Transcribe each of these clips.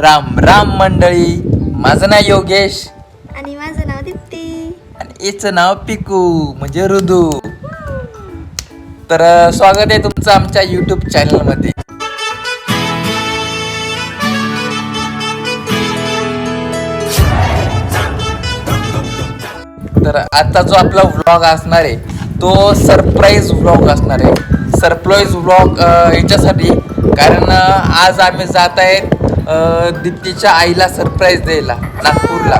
राम राम मंडळी. माझं नाव योगेश. आणि माझं नाव दीप्ती. आणि याचं नाव पिकू म्हणजे ऋदू तर स्वागत आहे तुमचं आमच्या युट्यूब चॅनलमध्ये तर आता जो आपला व्लॉग असणार आहे तो सरप्राईज व्लॉग असणार आहे. सरप्राईज व्लॉग याच्यासाठी. कारण आज आम्ही जात आहेत दीप्तीच्या आईला सरप्राईज द्यायला नागपूरला.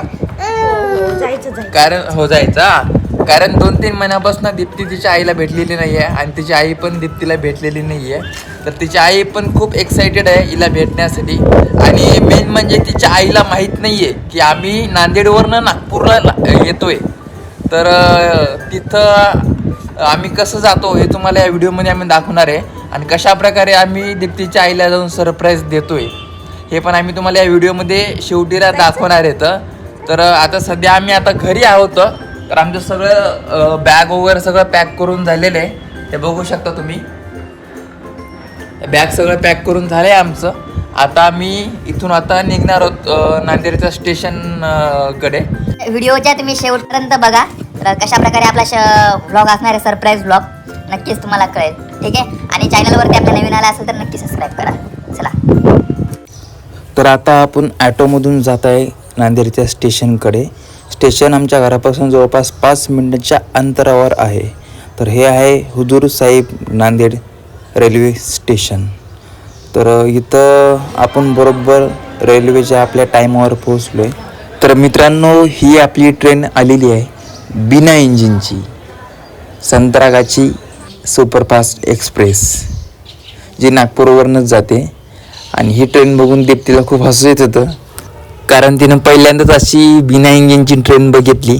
जायचं जायचं. कारण हो जायचा कारण दोन तीन महिन्यापासून दीप्ती तिच्या आईला भेटलेली नाही आहे आणि तिची आई पण दीप्तीला भेटलेली नाही आहे तर तिची आई पण खूप एक्साइटेड आहे हिला भेटण्यासाठी. आणि मेन म्हणजे तिच्या आईला माहीत नाही आहे की आम्ही नांदेडवरनं नागपूरला येतोय. तर तिथं आम्ही कसं जातो हे तुम्हाला या व्हिडिओमध्ये आम्ही दाखवणार आहे. आणि कशा प्रकारे आम्ही दीप्तीच्या आईला जाऊन सरप्राईज देतोय. हे पण आम्ही तुम्हाला या व्हिडिओमध्ये शेवटीला दाखवणार आहेत. तर आता सध्या आम्ही आता घरी आहोत. तर आमचं सगळं बॅग वगैरे सगळं पॅक करून झालेलं आहे. ते बघू शकता तुम्ही. बॅग सगळं पॅक करून झालं आहे आमचं. आता आम्ही इथून आता निघणार आहोत नांदेडच्या स्टेशनकडे. व्हिडिओच्या तुम्ही शेवटपर्यंत बघा. तर कशा प्रकारे आपला व्लॉग असणार आहे सरप्राईज व्लॉग नक्कीच तुम्हाला कळेल. ठीक आहे? आणि चॅनलवरती आपल्या नवीन आला असेल तर नक्की सबस्क्राईब करा. चला. तर आता आपण ॲटोमधून जात आहे नांदेडच्या स्टेशनकडे. स्टेशन आमच्या घरापासून जवळपास पाच मिनिटाच्या अंतरावर आहे. तर हे आहे हुजूर साहेब नांदेड रेल्वे स्टेशन. तर इथं आपण बरोबर रेल्वेच्या आपल्या टाईमावर पोहोचलो आहे तर मित्रांनो ही आपली ट्रेन आलेली आहे बिना इंजिनची. संत्रागाची सुपरफास्ट एक्सप्रेस जी नागपूरवरूनच जाते. आणि ही ट्रेन बघून दीप्तीला खूप हसू येत होतं. कारण तिनं पहिल्यांदाच अशी बिना इंजिनची ट्रेन बघितली.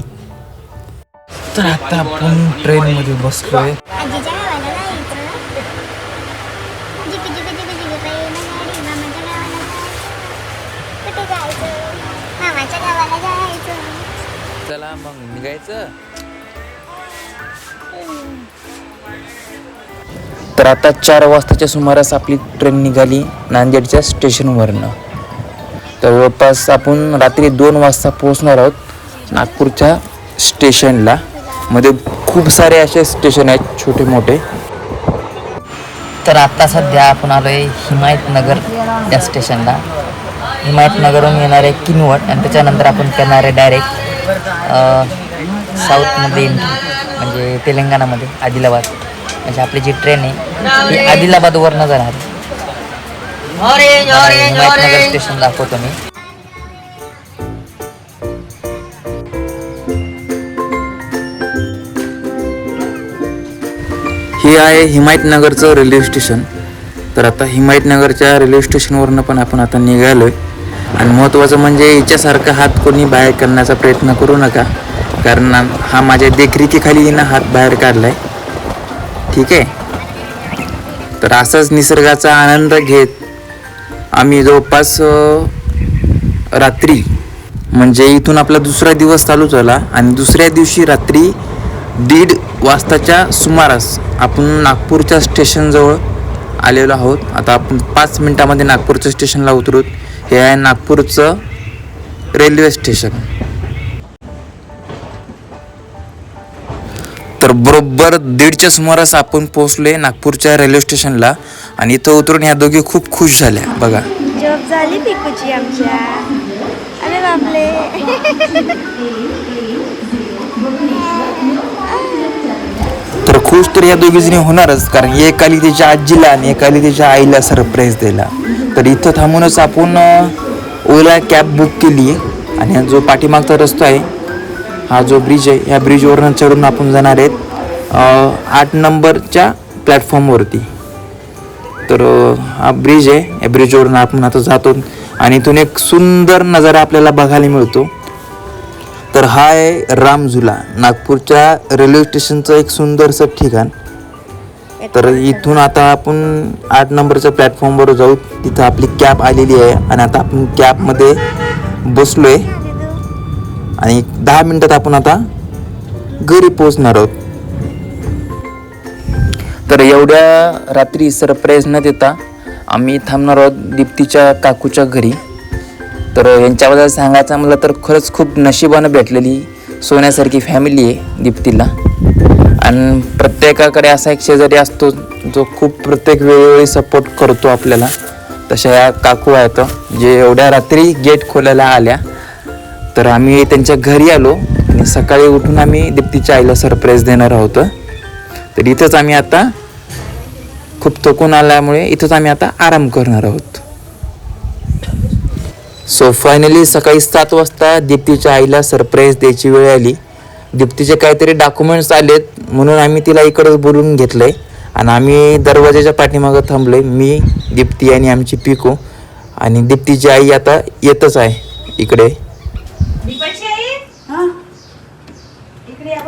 तर आता आपण ट्रेनमध्ये बसलोय. आजीच्या गावाला जायचं तर आता चार वाजताच्या सुमारास आपली ट्रेन निघाली नांदेडच्या स्टेशनवरनं तर जवळपास आपण रात्री दोन वाजता पोहोचणार आहोत नागपूरच्या स्टेशनला मध्ये खूप सारे असे स्टेशन आहेत छोटे मोठे. तर आता सध्या आपण आलो आहे हिमायतनगर या स्टेशनला हिमायतनगरहून येणार आहे किनवट आणि त्याच्यानंतर आपण करणार आहे डायरेक्ट साऊथमध्ये म्हणजे तेलंगणामध्ये आदिलाबाद. म्हणजे आपली जी ट्रेन आहे ती आदिलाबादवरनं जाणार हिमायतनगर स्टेशन दाखवतो मी. हे आहे हिमायतनगरचं रेल्वे स्टेशन तर आता हिमायतनगरच्या रेल्वे स्टेशनवरनं पण आपण आता निघालो आहे आणि महत्त्वाचं म्हणजे याच्यासारखा हात कोणी बाहेर करण्याचा प्रयत्न करू नका. कारण हा माझ्या देखरेखीखाली हिनं हात बाहेर काढला आहे ठीक आहे? तर असाच निसर्गाचा आनंद घेत आम्ही जवळपास रात्री म्हणजे इथून आपला दुसरा दिवस चालू झाला आणि दुसऱ्या दिवशी रात्री दीड वाजताच्या सुमारास आपण नागपूरच्या स्टेशनजवळ आलेलो आहोत. आता आपण पाच मिनटामध्ये नागपूरच्या स्टेशनला उतरूत. हे आहे नागपूरचं रेल्वे स्टेशन. बरोबर दीडच्या सुमारास आपण पोहोचलोय नागपूरच्या रेल्वे स्टेशनला आणि इथं उतरून ह्या दोघी खूप खुश झाल्या. बघा. जॉब झाली पिकूची आमच्या. अरे बापले तर खुश तर या दोघी जणी होणारच कारण एक आली त्याच्या आजीला आणि एक आली त्याच्या आईला सरप्राईज द्यायला. तर इथं थांबूनच आपण ओला कॅब बुक केली आणि हा जो पाठीमागचा रस्ता आहे हा जो ब्रिज आहे ह्या ब्रिजवरून चढून आपण जाणार आहेत. आठ नंबरच्या प्लॅटफॉर्मवरती. तर हा ब्रिज आहे. या ब्रिजवरून आपण आता जातो आणि इथून एक सुंदर नजारा आपल्याला बघायला मिळतो. तर हा आहे रामझुला नागपूरच्या रेल्वे स्टेशनचं एक सुंदरसं ठिकाण. तर इथून आता आपण आठ नंबरच्या प्लॅटफॉर्मवर जाऊ. तिथं आपली कॅब आलेली आहे आणि आता आपण कॅबमध्ये आहे आणि दहा मिनटात आपण आता घरी पोचणार आहोत. तर एवढ्या रात्री सरप्राईज न देता आम्ही थांबणार आहोत दीप्तीच्या काकूच्या घरी. तर यांच्याबद्दल सांगायचं म्हटलं तर खरंच खूप नशिबानं भेटलेली सोन्यासारखी फॅमिली आहे दीप्तीला. आणि प्रत्येकाकडे असा एक शेजारी असतो जो खूप प्रत्येक वेळोवेळी सपोर्ट करतो आपल्याला. तशा या काकू आहेत जे एवढ्या रात्री गेट खोलायला आल्या. तर आम्ही त्यांच्या घरी आलो आणि सकाळी उठून आम्ही दीप्तीच्या आईला सरप्राईज देणार आहोत. तर इथंच आम्ही आता खूप थकून आल्यामुळे इथंच आम्ही आता आराम करणार आहोत. सो फायनली सकाळी सात वाजता दीप्तीच्या आईला सरप्राईज द्यायची वेळ आली. दीप्तीचे काहीतरी डॉक्युमेंट्स आलेत म्हणून आम्ही तिला इकडंच बोलून घेतलं आहे आणि आम्ही दरवाजाच्या पाठीमागं थांबलो आहे मी दीप्ती आणि आमची पिको. आणि दीप्तीची आई आता येतच आहे. इकडे.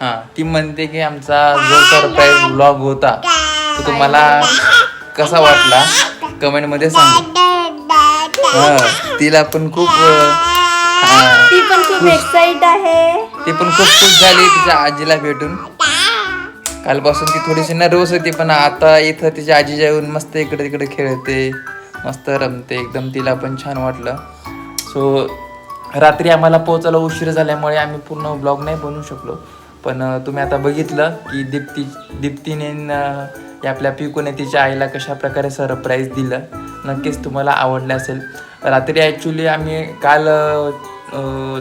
हा ती म्हणते की आमचा जो सरप्राईज ब्लॉग होता तो तुम्हाला कसा वाटला? कमेंटमध्ये सांग तिला पण खूप हा, ती पण खूप एक्साइट आहे. ती पण खूप खुश झाली तिच्या आजीला भेटून. कालपासून ती थोडीशी नर्वस होती पण आता इथं तिच्या आजीच्या येऊन मस्त इकडे तिकडे खेळते मस्त रमते एकदम तिला पण छान वाटलं. सो रात्री आम्हाला पोहोचायला उशीर झाल्यामुळे आम्ही पूर्ण ब्लॉग नाही बनवू शकलो. पण तुम्ही आता बघितलं की दीप्ती दीप्तीने आपल्या पिकूने तिच्या आईला कशा प्रकारे सरप्राईज दिलं. नक्कीच तुम्हाला आवडलं असेल. रात्री ॲक्च्युली आम्ही काल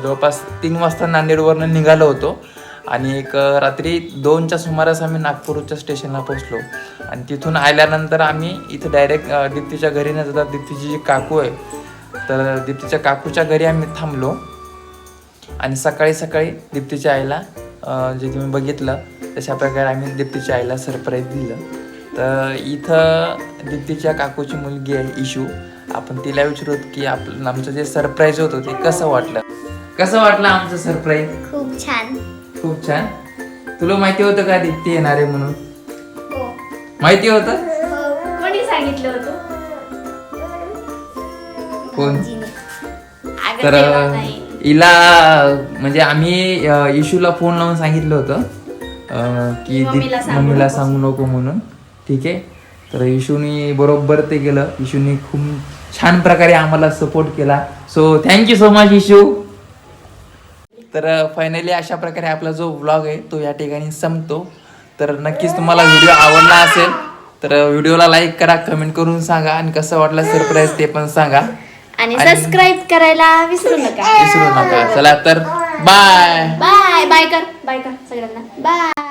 जवळपास तीन वाजता नांदेडवरनं निघालो होतो. आणि एक रात्री दोनच्या सुमारास आम्ही नागपूरच्या स्टेशनला पोहोचलो. आणि तिथून आल्यानंतर आम्ही इथं डायरेक्ट दीप्तीच्या घरी न जाता दीप्तीची जी काकू आहे तर दीप्तीच्या काकूच्या घरी आम्ही थांबलो. आणि सकाळी सकाळी दीप्तीच्या आईला जे तुम्ही बघितलं तशा प्रकारे आम्ही दीप्तीच्या आईला सरप्राईज दिलं. तर इथं दीप्तीच्या काकूची मुलगी आहे इशू आपण तिला विचारूत की आपलं आमचं जे सरप्राईज होतं ते कसं वाटलं? कसं वाटलं आमचं सरप्राईज खूप छान. खूप छान. तुला माहिती होतं का दीप्ती येणार आहे म्हणून? हो. माहिती होतं? कोणी सांगितलं होतं? कोण? अगं तर तेव्हा नाही. हिला म्हणजे आम्ही अ, इशूला फोन लावून सांगितलं होतं. अ, की दीप- मम्मीला सांगू मम्मीला नकोस. सांगू नको म्हणून. ठीक आहे? तर इशूनी बरोबर ते केलं. इशूनी खूप छान प्रकारे आम्हाला सपोर्ट केला. So thank you so much Ishu. तर फायनली अशा प्रकारे आपला जो व्लॉग आहे तो या ठिकाणी संपतो. तर नक्कीच तुम्हाला व्हिडिओ आवडला असेल तर व्हिडिओला लाईक करा कमेंट करून सांगा आणि कसं वाटलं सरप्राईज ते पण सांगा. आणि सबस्क्राईब करायला विसरू नका. विसरू नका. चला तर बाय बाय बाय कर. बाय कर सगळ्यांना. बाय